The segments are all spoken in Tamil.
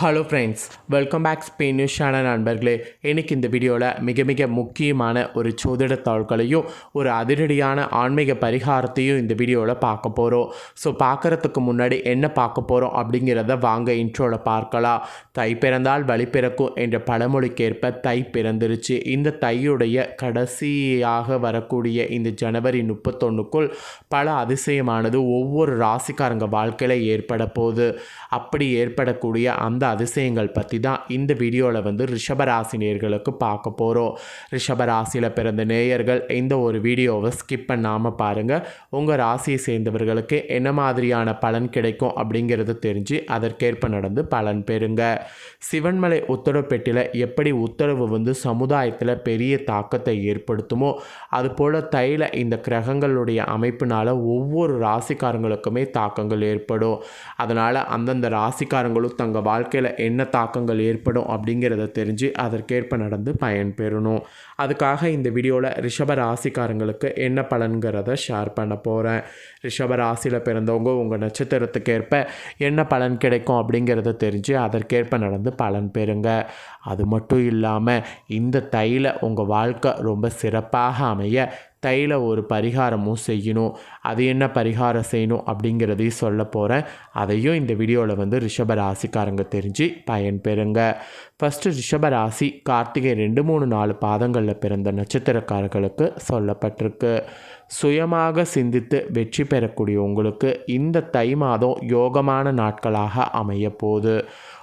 Hello friends welcome back Spain news channel நண்பர்களே. எனக்கு இந்த வீடியோவில் மிக மிக முக்கியமான ஒரு சோதிட தாள்களையும் ஒரு அதிரடியான ஆன்மீக பரிகாரத்தையும் இந்த வீடியோவில் பார்க்க போகிறோம் ஸோ பார்க்குறதுக்கு முன்னாடி என்ன பார்க்க போகிறோம் அப்படிங்கிறத வாங்க இன்ட்ரோவில் பார்க்கலாம். தை பிறந்தால் வழி பிறக்கும் என்ற பழமொழிக்கேற்ப தை பிறந்துருச்சு. இந்த தையுடைய கடைசியாக வரக்கூடிய இந்த ஜனவரி முப்பத்தொன்றுக்குள் பல அதிசயமானது ஒவ்வொரு ராசிக்காரங்க வாழ்க்கையில் ஏற்பட போகுது. அப்படி ஏற்படக்கூடிய அந்த அதிசயங்கள் பற்றி தான் இந்த வீடியோவில் வந்து ரிஷபராசினியர்களுக்கு பார்க்க போகிறோம் ரிஷபராசியில் பிறந்த நேயர்கள் இந்த ஒரு வீடியோவை ஸ்கிப் பண்ணாமல் பாருங்கள் உங்கள் ராசியை சேர்ந்தவர்களுக்கு என்ன மாதிரியான பலன் கிடைக்கும் அப்படிங்கிறது தெரிஞ்சு அதற்கேற்ப நடந்து பலன் பெறுங்க. சிவன்மலை உத்தரவு எப்படி உத்தரவு வந்து சமுதாயத்தில் பெரிய தாக்கத்தை ஏற்படுத்துமோ அதுபோல் தைல இந்த கிரகங்களுடைய அமைப்பினால் ஒவ்வொரு ராசிக்காரங்களுக்குமே தாக்கங்கள் ஏற்படும். அதனால் அந்தந்த ராசிக்காரங்களும் தங்கள் வாழ்க்கையில் என்ன தாக்கங்கள் ஏற்படும் அப்படிங்கிறத தெரிஞ்சு அதற்கேற்ப நடந்து பயன் பெறணும். அதுக்காக இந்த வீடியோவில் ரிஷப ராசிக்காரங்களுக்கு என்ன பலன்கிறத ஷேர் பண்ண போகிறேன் ரிஷப ராசியில் பிறந்தவங்க உங்கள் நட்சத்திரத்துக்கேற்ப என்ன பலன் கிடைக்கும் அப்படிங்கிறத தெரிஞ்சு அதற்கேற்ப நடந்து பலன் பெறுங்க. அது மட்டும் இல்லாமல் இந்த தையில் உங்கள் வாழ்க்கை ரொம்ப சிறப்பாக அமைய தையில் ஒரு பரிகாரமும் செய்யணும். அது என்ன பரிகாரம் செய்யணும் அப்படிங்கிறதையும் சொல்ல போகிறேன் அதையும் இந்த வீடியோவில் வந்து ரிஷப ராசிக்காரங்க தெரிஞ்சு பயன் பெறுங்க ஃபஸ்ட்டு ரிஷப ராசி கார்த்திகை ரெண்டு மூணு நாலு பாதங்களில் பிறந்த நட்சத்திரக்காரர்களுக்கு சொல்லப்பட்டிருக்கு. சுயமாக சிந்தித்து வெற்றி பெறக்கூடிய உங்களுக்கு இந்த தை மாதம் யோகமான நாட்களாக அமைய போகுது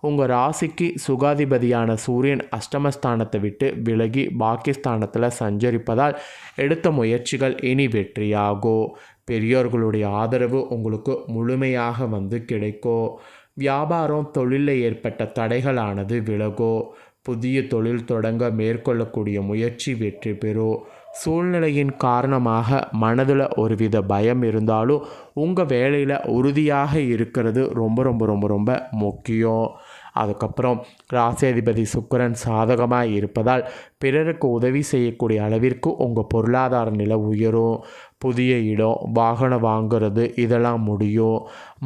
உங்கள் ராசிக்கு சுகாதிபதியான சூரியன் அஷ்டமஸ்தானத்தை விட்டு விலகி பாக்கிஸ்தானத்தில் சஞ்சரிப்பதால் எடுத்த முயற்சிகள் இனி வெற்றியாகும் பெரியோர்களுடைய ஆதரவு உங்களுக்கு முழுமையாக வந்து கிடைக்கும் வியாபாரம் தொழிலில் ஏற்பட்ட தடைகளானது விலகோ. புதிய தொழில் தொடங்க மேற்கொள்ளக்கூடிய முயற்சி வெற்றி பெறும் சூழ்நிலையின் காரணமாக மனதில் ஒருவித பயம் இருந்தாலும் உங்கள் வேலையில் உறுதியாக இருக்கிறது ரொம்ப ரொம்ப ரொம்ப ரொம்ப முக்கியம். அதுக்கப்புறம் ராசியாதிபதி சுக்கரன் சாதகமாக இருப்பதால் பிறருக்கு உதவி செய்யக்கூடிய அளவிற்கு உங்கள் பொருளாதார நிலை உயரும் புதிய இடம் வாகனம் வாங்கிறது இதெல்லாம் முடியும்.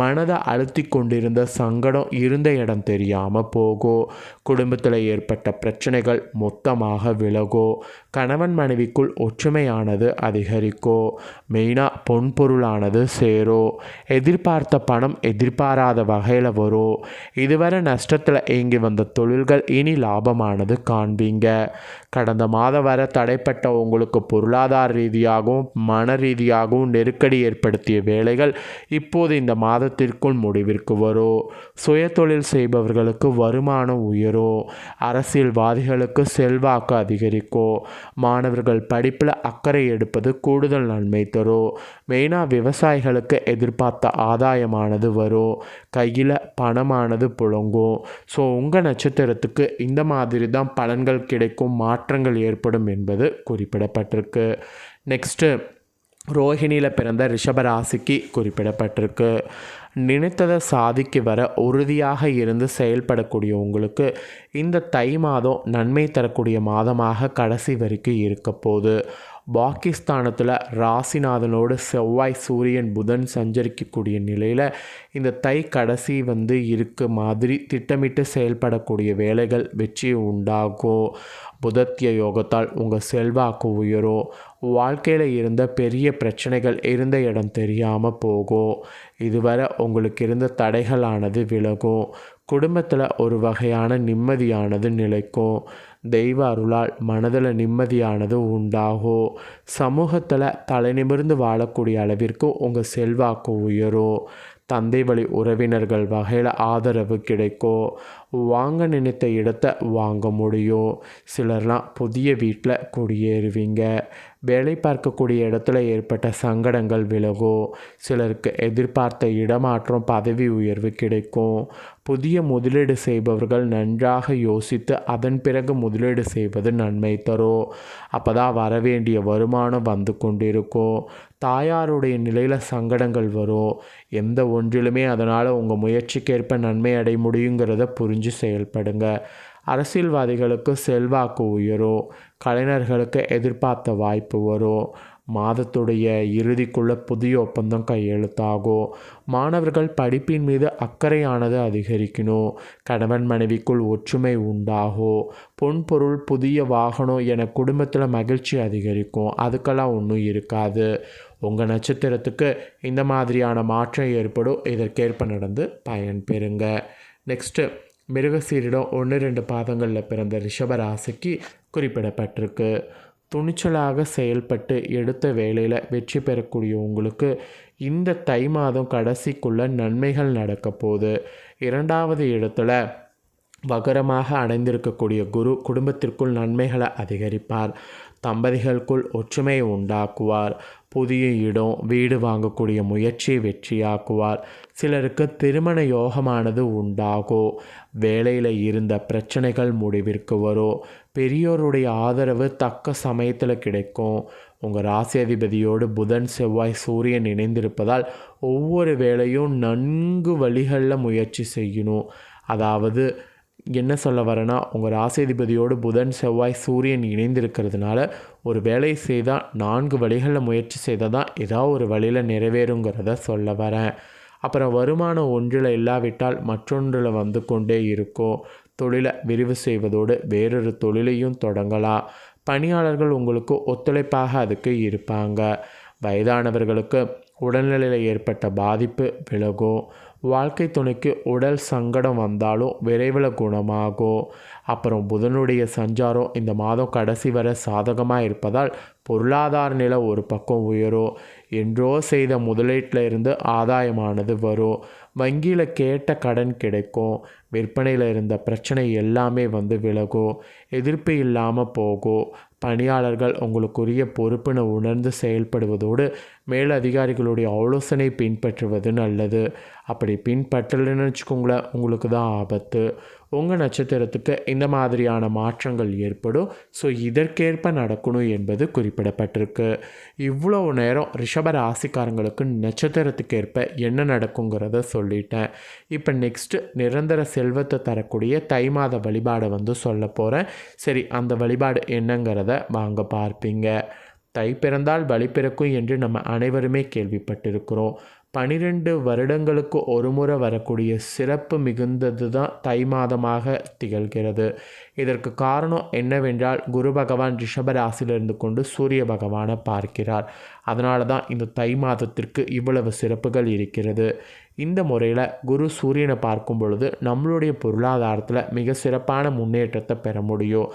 மனதை அழுத்தி கொண்டிருந்த சங்கடம் இருந்த இடம் தெரியாமல் போகும். குடும்பத்தில் ஏற்பட்ட பிரச்சனைகள் மொத்தமாக விலகும். கணவன் மனைவிக்குள் ஒற்றுமையானது அதிகரிக்கும். மெயினாக பொன்பொருளானது சேரும். எதிர்பார்த்த பணம் எதிர்பாராத வகையில் வரும். இதுவரை நஷ்டத்தில் இயங்கி வந்த தொழில்கள் இனி லாபமானது காண்பீங்க. கடந்த மாதம் வர தடைப்பட்ட உங்களுக்கு பொருளாதார ரீதியாகவும் மன ரீதியாகவும் நெருக்கடி ஏற்படுத்திய வேலைகள் இப்போது இந்த மாதத்திற்குள் முடிவிற்கு வரும் சுயதொழில் செய்பவர்களுக்கு வருமானம் உயரும் அரசியல்வாதிகளுக்கு செல்வாக்கு அதிகரிக்கும் மாணவர்கள் படிப்பில் அக்கறை எடுப்பது கூடுதல் நன்மை தரும் மெயினாக விவசாயிகளுக்கு எதிர்பார்த்த ஆதாயமானது வரும் கையில் பணமானது புழங்கும் ஸோ உங்கள் நட்சத்திரத்துக்கு இந்த மாதிரி தான் பலன்கள் கிடைக்கும் மாற்றங்கள் ஏற்படும் என்பது குறிப்பிடப்பட்டிருக்கு. நெக்ஸ்ட்டு ரோஹிணியில் பிறந்த ரிஷபராசிக்கு குறிப்பிடப்பட்டிருக்கு. நினைத்ததை சாதிக்கு வர உறுதியாக இருந்து செயல்படக்கூடிய உங்களுக்கு இந்த தை மாதம் நன்மை தரக்கூடிய மாதமாக கடைசி வரைக்கும் இருக்க போகுது. பாகிஸ்தானத்தில் ராசிநாதனோடு செவ்வாய் சூரியன் புதன் சஞ்சரிக்கக்கூடிய நிலையில் இந்த தை கடைசி வந்து இருக்க மாதிரி திட்டமிட்டு செயல்படக்கூடிய வேலைகள் வெற்றி உண்டாகும். புதத்திய யோகத்தால் உங்கள் செல்வாக்கு உயரும். வாழ்க்கையில் இருந்த பெரிய பிரச்சனைகள் இருந்த இடம் தெரியாமல் போகும். இதுவரை உங்களுக்கு இருந்த தடைகளானது விலகும். குடும்பத்தில் ஒரு வகையான நிம்மதியானது நிலைக்கும். தெய்வ அருளால் மனதில் நிம்மதியானது உண்டாகும் சமூகத்தில் தலைநிமிர்ந்து வாழக்கூடிய அளவிற்கு உங்கள் செல்வாக்கு உயரும் தந்தை வழி உறவினர்கள் வகையில் ஆதரவு கிடைக்கும் வாங்க நினைத்த இடத்த வாங்க முடியும் சிலர்லாம் புதிய வீட்டில் குடியேறுவீங்க. வேலை பார்க்கக்கூடிய இடத்துல ஏற்பட்ட சங்கடங்கள் விலகும் சிலருக்கு எதிர்பார்த்த இடமாற்றம் பதவி உயர்வு கிடைக்கும். புதிய முதலீடு செய்பவர்கள் நன்றாக யோசித்து அதன் பிறகு முதலீடு செய்வது நன்மை தரும் அப்போ தான் வரவேண்டிய வருமானம் வந்து கொண்டிருக்கும். தாயாருடைய நிலையில் சங்கடங்கள் வரும் எந்த ஒன்றிலுமே அதனால் உங்கள் முயற்சிக்கேற்ப நன்மை அடைய முடியுங்கிறத புரிஞ்சு செயல்படுங்க. அரசியல்வாதிகளுக்கு செல்வாக்கு உயரும் கலைஞர்களுக்கு எதிர்பார்த்த வாய்ப்பு வரும் மாதத்துடைய இறுதிக்குள்ள புதிய ஒப்பந்தம் கையெழுத்தாகும் மாணவர்கள் படிப்பின் மீது அக்கறையானது அதிகரிக்கணும் கணவன் மனைவிக்குள் ஒற்றுமை உண்டாகும் பொன் பொருள் புதிய வாகனம் என குடும்பத்தில் மகிழ்ச்சி அதிகரிக்கும். அதுக்கெல்லாம் ஒன்றும் இருக்காது. உங்கள் நட்சத்திரத்துக்கு இந்த மாதிரியான மாற்றம் ஏற்படும். இதற்கேற்ப நடந்து பயன் பெறுங்க. நெக்ஸ்ட்டு மிருகசீரிடம் ஒன்று ரெண்டு பாதங்களில் பிறந்த ரிஷபராசிக்கு குறிப்பிடப்பட்டிருக்கு. துணிச்சலாக செயல்பட்டு எடுத்த வேலையில் வெற்றி பெறக்கூடிய உங்களுக்கு இந்த தை மாதம் கடைசிக்குள்ள நன்மைகள் நடக்க போகுது. இரண்டாவது இடத்துல வகரமாக அடைந்திருக்கக்கூடிய குரு குடும்பத்திற்குள் நன்மைகளை அதிகரிப்பார். தம்பதிகளுக்குள் ஒற்றுமையை உண்டாக்குவார். புதிய இடம் வீடு வாங்கக்கூடிய முயற்சியை வெற்றியாக்குவார். சிலருக்கு திருமண யோகமானது உண்டாகும் வேலையில் இருந்த பிரச்சனைகள் முடிவிற்கு வரும் பெரியோருடைய ஆதரவு தக்க சமயத்தில் கிடைக்கும். உங்கள் ராசி அதிபதியோடு புதன் செவ்வாய் சூரியன் இணைந்திருப்பதால் ஒவ்வொரு வேலையும் நன்கு வழிகளில் முயற்சி செய்யணும். அதாவது என்ன சொல்ல வரேன்னா உங்கள் ராசிதிபதியோடு புதன் செவ்வாய் சூரியன் இணைந்திருக்கிறதுனால ஒரு வேலை செய்தால் நான்கு வழிகளில் முயற்சி செய்தால் தான் ஏதாவது ஒரு வழியில் நிறைவேறுங்கிறத சொல்ல வரேன். அப்புறம் வருமானம் ஒன்றில் இல்லாவிட்டால் மற்றொன்றில் வந்து கொண்டே இருக்கும். தொழிலை விரிவு செய்வதோடு வேறொரு தொழிலையும் தொடங்கலாம். பணியாளர்கள் உங்களுக்கு ஒத்துழைப்பாக அதுக்கு இருப்பாங்க. வயதானவர்களுக்கு உடல்நிலையில் ஏற்பட்ட பாதிப்பு விலகும். வாழ்க்கை துணைக்கு உடல் சங்கடம் வந்தாலும் விரைவில் குணமாகும். அப்புறம் புதனுடைய சஞ்சாரம் இந்த மாதம் கடைசி வரை சாதகமாக இருப்பதால் பொருளாதார நிலை ஒரு பக்கம் உயரும். என்றோ செய்த முதலீட்டில் இருந்து ஆதாயமானது வரும். வங்கியில் கேட்ட கடன் கிடைக்கும். விற்பனையில் இருந்த பிரச்சனை எல்லாமே வந்து விலகும். எதிர்ப்பு இல்லாமல் போகும். பணியாளர்கள் உங்களுக்குரிய பொறுப்பினை உணர்ந்து செயல்படுவதோடு மேலதிகாரிகளுடைய ஆலோசனை பின்பற்றுவது நல்லது. அப்படி பின்பற்றலைன்னு வச்சுக்கோங்களேன் உங்களுக்கு தான் ஆபத்து. உங்கள் நட்சத்திரத்துக்கு இந்த மாதிரியான மாற்றங்கள் ஏற்படும். ஸோ இதற்கேற்ப நடக்கணும் என்பது குறிப்பிடப்பட்டிருக்கு. இவ்வளோ நேரம் ரிஷப ராசிக்காரங்களுக்கு நட்சத்திரத்துக்கேற்ப என்ன நடக்குங்கிறத சொல்லிட்டேன். இப்போ நெக்ஸ்ட்டு நிரந்தர செல்வத்தை தரக்கூடிய தை மாத வழிபாடை வந்து சொல்ல போகிறேன் சரி அந்த வழிபாடு என்னங்கிறத வாங்க பார்ப்பீங்க. தை பிறந்தால் வழி பிறக்கும் என்று நம்ம அனைவருமே கேள்விப்பட்டிருக்கிறோம். பனிரெண்டு வருடங்களுக்கு ஒரு முறை வரக்கூடிய சிறப்பு மிகுந்தது தான் தை மாதமாக திகழ்கிறது. இதற்கு காரணம் என்னவென்றால் குரு பகவான் ரிஷபராசிலிருந்து கொண்டு சூரிய பகவானை பார்க்கிறார். அதனால தான் இந்த தை மாதத்திற்கு இவ்வளவு சிறப்புகள் இருக்கிறது. இந்த முறையில் குரு சூரியனை பார்க்கும் பொழுது நம்மளுடைய பொருளாதாரத்தில் மிக சிறப்பான முன்னேற்றத்தை பெற முடியும்.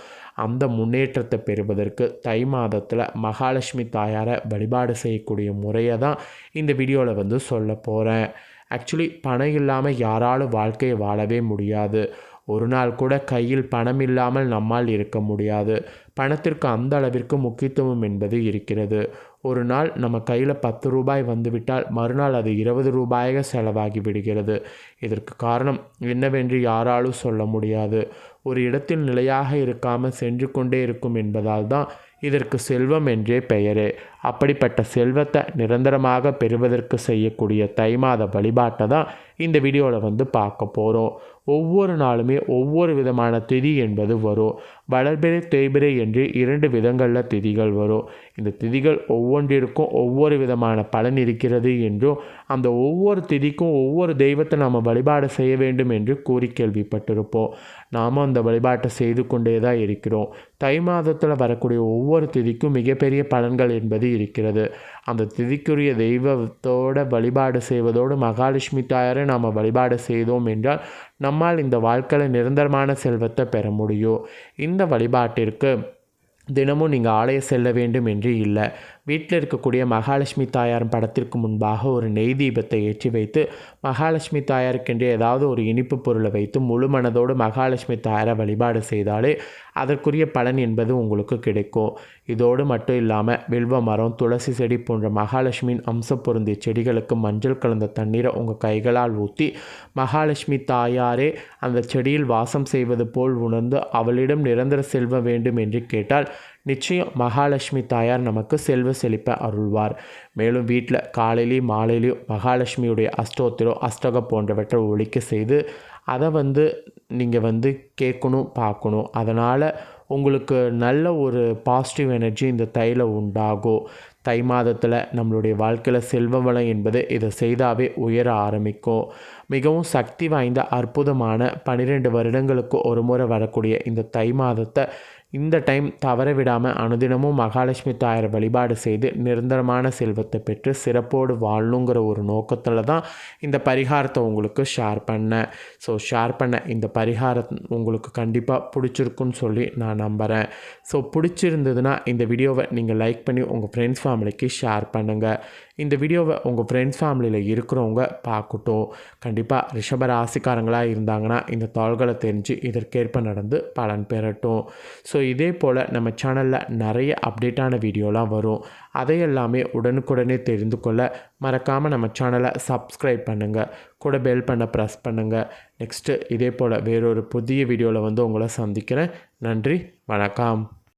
அந்த முன்னேற்றத்தை பெறுவதற்கு தை மாதத்தில் மகாலட்சுமி தாயாரை வழிபாடு செய்யக்கூடிய முறையை தான் இந்த வீடியோவில் வந்து சொல்ல போகிறேன் ஆக்சுவலி பணம் இல்லாமல் யாராலும் வாழ்க்கையை வாழவே முடியாது. ஒரு நாள் கூட கையில் பணம் இல்லாமல் நம்மால் இருக்க முடியாது. பணத்திற்கு அந்த அளவிற்கு முக்கியத்துவம் என்பது இருக்கிறது. ஒரு நாள் நம்ம கையில் பத்து ரூபாய் வந்துவிட்டால் மறுநாள் அது இருபது ரூபாயாக செலவாகி விடுகிறது. இதற்கு காரணம் என்னவென்று யாராலும் சொல்ல முடியாது. ஒரு இடத்தில் நிலையாக இருக்காமல் சென்று கொண்டே இருக்கும் என்பதால் தான் இதற்கு செல்வம் என்றே பெயரே. அப்படிப்பட்ட செல்வத்தை நிரந்தரமாக பெறுவதற்கு செய்யக்கூடிய தை மாத வழிபாட்டை தான் இந்த வீடியோவில் வந்து பார்க்க போகிறோம். ஒவ்வொரு நாளுமே ஒவ்வொரு விதமான திதி என்பது வரும். வளர்பிறை தேய்பிறை என்று இரண்டு விதங்களில் திதிகள் வரும். இந்த திதிகள் ஒவ்வொன்றிற்கும் ஒவ்வொரு விதமான பலன் இருக்கிறது என்றும் அந்த ஒவ்வொரு திதிக்கும் ஒவ்வொரு தெய்வத்தை நாம் வழிபாடு செய்ய வேண்டும் என்று கூறி கேள்விப்பட்டிருப்போம். நாம் அந்த வழிபாட்டை செய்து கொண்டே தான் இருக்கிறோம். தை மாதத்தில் வரக்கூடிய ஒவ்வொரு திதிக்கும் மிகப்பெரிய பலன்கள் என்பது இருக்கிறது. அந்த திதிக்குரிய தெய்வத்தோட வழிபாடு செய்வதோடு மகாலட்சுமி தாயாரை நாம் வழிபாடு செய்தோம் என்றால் நம்மால் இந்த வாழ்க்கையில் நிரந்தரமான செல்வத்தை பெற முடியும். இந்த வழிபாட்டிற்கு தினமும் நீங்கள் ஆலய செல்ல வேண்டும் என்று இல்லை. வீட்டில் இருக்கக்கூடிய மகாலட்சுமி தாயார் படத்திற்கு முன்பாக ஒரு நெய் தீபத்தை ஏற்றி வைத்து மகாலட்சுமி தாயாருக்கென்று ஏதாவது ஒரு இனிப்பு பொருளை வைத்து முழு மனதோடு மகாலட்சுமி தாயாரை வழிபாடு செய்தாலே அதற்குரிய பலன் என்பது உங்களுக்கு கிடைக்கும். இதோடு மட்டும் இல்லாமல் வில்வ மரம் துளசி செடி போன்ற மகாலட்சுமியின் அம்சம் பொருந்திய செடிகளுக்கு மஞ்சள் கலந்த தண்ணீரை உங்கள் கைகளால் ஊற்றி மகாலட்சுமி தாயாரே அந்த செடியில் வாசம் செய்வது போல் உணர்ந்து அவளிடம் நிரந்தர செல்வ வேண்டும் என்று கேட்டால் நிச்சயம் மகாலட்சுமி தாயார் நமக்கு செல்வ செழிப்பை அருள்வார். மேலும் வீட்டில் காலையிலையும் மாலையிலையும் மகாலட்சுமியுடைய அஷ்டோத்திரம் அஷ்டகம் போன்றவற்றை ஒழிக்க செய்து அதை வந்து நீங்கள் வந்து கேட்கணும் பார்க்கணும். அதனால் உங்களுக்கு நல்ல ஒரு பாசிட்டிவ் எனர்ஜி இந்த தையில் உண்டாகும். தை மாதத்தில் நம்மளுடைய வாழ்க்கையில் செல்வ வளம் என்பது இதை செய்தாவே உயர ஆரம்பிக்கும். மிகவும் சக்தி வாய்ந்த அற்புதமான பன்னிரெண்டு வருடங்களுக்கு ஒரு முறை வரக்கூடிய இந்த தை மாதத்தை இந்த டைம் தவற விடாமல் அனுதினமும் மகாலட்சுமி தாயார் வழிபாடு செய்து நிரந்தரமான செல்வத்தை பெற்று சிறப்போடு வாழணுங்கிற ஒரு நோக்கத்தில் தான் இந்த பரிகாரத்தை உங்களுக்கு ஷேர் பண்ணேன். ஸோ ஷேர் பண்ண இந்த பரிகாரம் உங்களுக்கு கண்டிப்பாக பிடிச்சிருக்குன்னு சொல்லி நான் நம்புகிறேன் ஸோ பிடிச்சிருந்ததுன்னா இந்த வீடியோவை நீங்கள் லைக் பண்ணி உங்கள் ஃப்ரெண்ட்ஸ் ஃபேமிலிக்கு ஷேர் பண்ணுங்கள் இந்த வீடியோவை உங்கள் ஃப்ரெண்ட்ஸ் ஃபேமிலியில் இருக்கிறவங்க பார்க்கட்டும். கண்டிப்பாக ரிஷப ராசிக்காரங்களாக இருந்தாங்கன்னா இந்த தாள்களை தெரிஞ்சு இதற்கேற்ப நடந்து பலன் பெறட்டும். ஸோ இதே போல் நம்ம சேனலில் நிறைய அப்டேட்டான வீடியோலாம் வரும். அதையெல்லாமே உடனுக்குடனே தெரிந்து கொள்ள மறக்காமல் நம்ம சேனலை சப்ஸ்கிரைப் பண்ணுங்கள் கூட பெல் பண்ண ப்ரெஸ் பண்ணுங்கள் நெக்ஸ்ட்டு இதே போல் வேறொரு புதிய வீடியோவில் வந்து உங்களை சந்திக்கிறேன். நன்றி வணக்கம்.